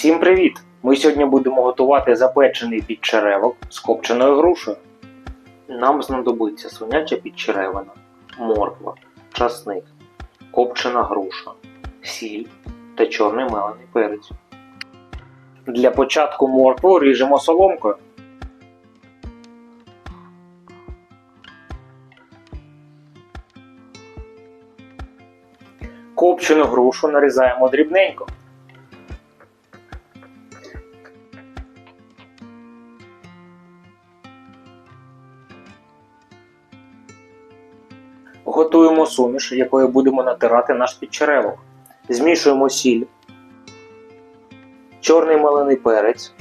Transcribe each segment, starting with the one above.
Всім привіт! Ми сьогодні будемо готувати запечений підчеревок з копченою грушею. Нам знадобиться свиняча підчеревина, морква, часник, копчена груша, сіль та чорний мелений перець. Для початку моркву ріжемо соломкою. Копчену грушу нарізаємо дрібненько. Готуємо суміш, якою будемо натирати наш підчеревок. Змішуємо сіль, чорний мелений перець,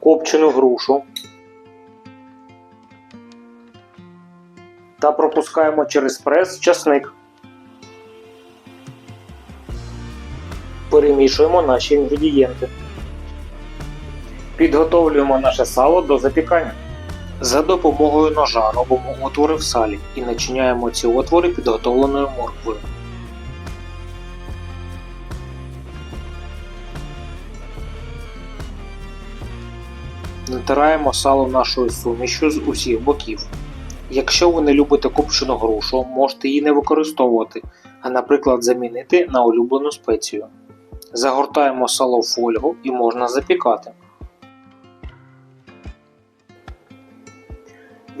копчену грушу та пропускаємо через прес часник. Перемішуємо наші інгредієнти. Підготовлюємо наше сало до запікання. За допомогою ножа робимо отвори в салі і начиняємо ці отвори підготовленою морквою. Натираємо сало нашою сумішю з усіх боків. Якщо ви не любите копчену грушу, можете її не використовувати, а наприклад замінити на улюблену спецію. Загортаємо сало в фольгу і можна запікати.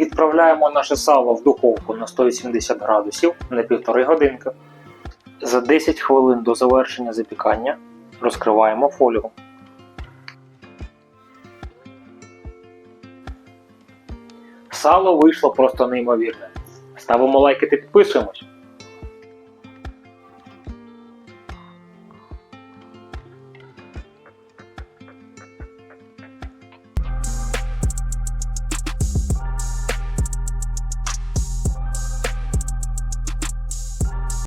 Відправляємо наше сало в духовку на 180 градусів на 1,5 годинки. За 10 хвилин до завершення запікання розкриваємо фольгу. Сало вийшло просто неймовірне. Ставимо лайки та підписуємось.